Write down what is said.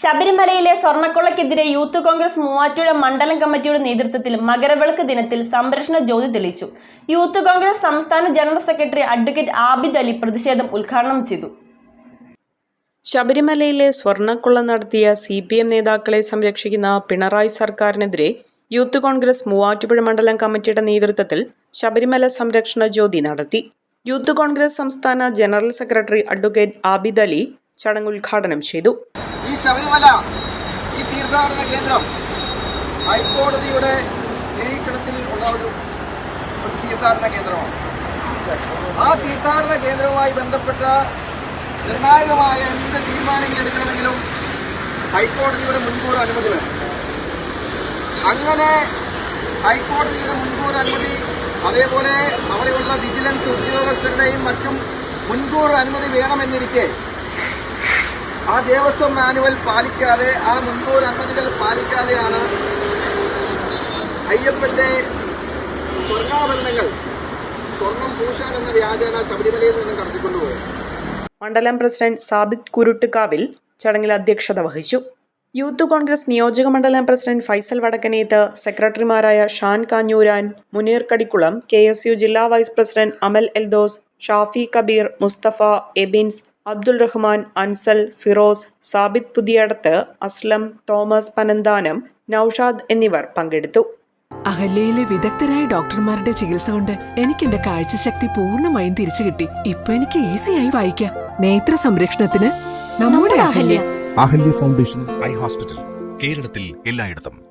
ശബരിമലയിലെ സ്വർണക്കൊള്ളക്കെതിരെ യൂത്ത് കോൺഗ്രസ് മൂവാറ്റുപുഴ മണ്ഡലം കമ്മിറ്റിയുടെ നേതൃത്വത്തിൽ മകരവിളക്ക് ദിനത്തിൽ സംരക്ഷണ ജ്യോതി തെളിയിച്ചു. യൂത്ത് കോൺഗ്രസ് സംസ്ഥാന general secretary advocate Abid Ali പ്രതിഷേധം ഉദ്ഘാടനം ചെയ്തു. ശബരിമലയിലെ സ്വർണക്കൊള്ള നടത്തിയ സി പി എം നേതാക്കളെ സംരക്ഷിക്കുന്ന പിണറായി സർക്കാരിനെതിരെ യൂത്ത് കോൺഗ്രസ് മൂവാറ്റുപുഴ മണ്ഡലം കമ്മിറ്റിയുടെ നേതൃത്വത്തിൽ ശബരിമല സംരക്ഷണ ജ്യോതി നടത്തി. യൂത്ത് കോൺഗ്രസ് സംസ്ഥാന general secretary advocate Abid Ali ചടങ്ങ് ഉദ്ഘാടനം ചെയ്തു. ശബരിമല ഈ തീർത്ഥാടന കേന്ദ്രം ഹൈക്കോടതിയുടെ നിരീക്ഷണത്തിൽ ഉള്ള ഒരു ഒരു തീർത്ഥാടന കേന്ദ്രമാണ്. ആ തീർത്ഥാടന കേന്ദ്രവുമായി ബന്ധപ്പെട്ട നിർണായകമായ എന്ത് തീരുമാനങ്ങൾ എടുക്കണമെങ്കിലും ഹൈക്കോടതിയുടെ മുൻകൂർ അനുമതി വേണം. അങ്ങനെ ഹൈക്കോടതിയുടെ മുൻകൂർ അനുമതി അതേപോലെ അവിടെയുള്ള വിജിലൻസ് ഉദ്യോഗസ്ഥരുടെയും മറ്റും മുൻകൂർ അനുമതി വേണമെന്നിരിക്കെ ആ ദേവസ്വം മാനുവൽ പാലിക്കാതെ ആ മുൻകൂർ അനുമതികൾ പാലിക്കാതെയാണ് അയ്യപ്പന്റെ സ്വർണാഭരണങ്ങൾ സ്വർണം പൂശാൻ എന്ന വ്യാജേന ശബരിമലയിൽ നിന്ന് കടത്തിക്കൊണ്ടുപോയത്. മണ്ഡലം പ്രസിഡന്റ് സാബിത് കുരുട്ടുകാവിൽ ചടങ്ങിൽ അധ്യക്ഷത വഹിച്ചു. യൂത്ത് കോൺഗ്രസ് നിയോജക മണ്ഡലം പ്രസിഡന്റ് ഫൈസൽ വടക്കനേത്ത് സെക്രട്ടറിമാരായ Shan Kanjuran Muneer Kadikkulam K S U ജില്ലാ vice president Amal Eldhose Shafi Kabeer Mustafa Ebins Abdul Rahman Ansal Firoz Sabith Puthiyadath Aslam Thomas Panamthanam Naushad എന്നിവർ പങ്കെടുത്തു. അഹല്യയിലെ വിദഗ്ധരായ ഡോക്ടർമാരുടെ ചികിത്സ കൊണ്ട് എനിക്ക് എന്റെ കാഴ്ചശക്തി പൂർണമായും തിരിച്ചു കിട്ടി. ഇപ്പൊ എനിക്ക് ഈസിയായി വായിക്കാം. നേത്ര സംരക്ഷണത്തിന് നമ്മുടെ Ahalya. Ahalya foundation eye hospital കേരളത്തിൽ എല്ലായിടത്തും.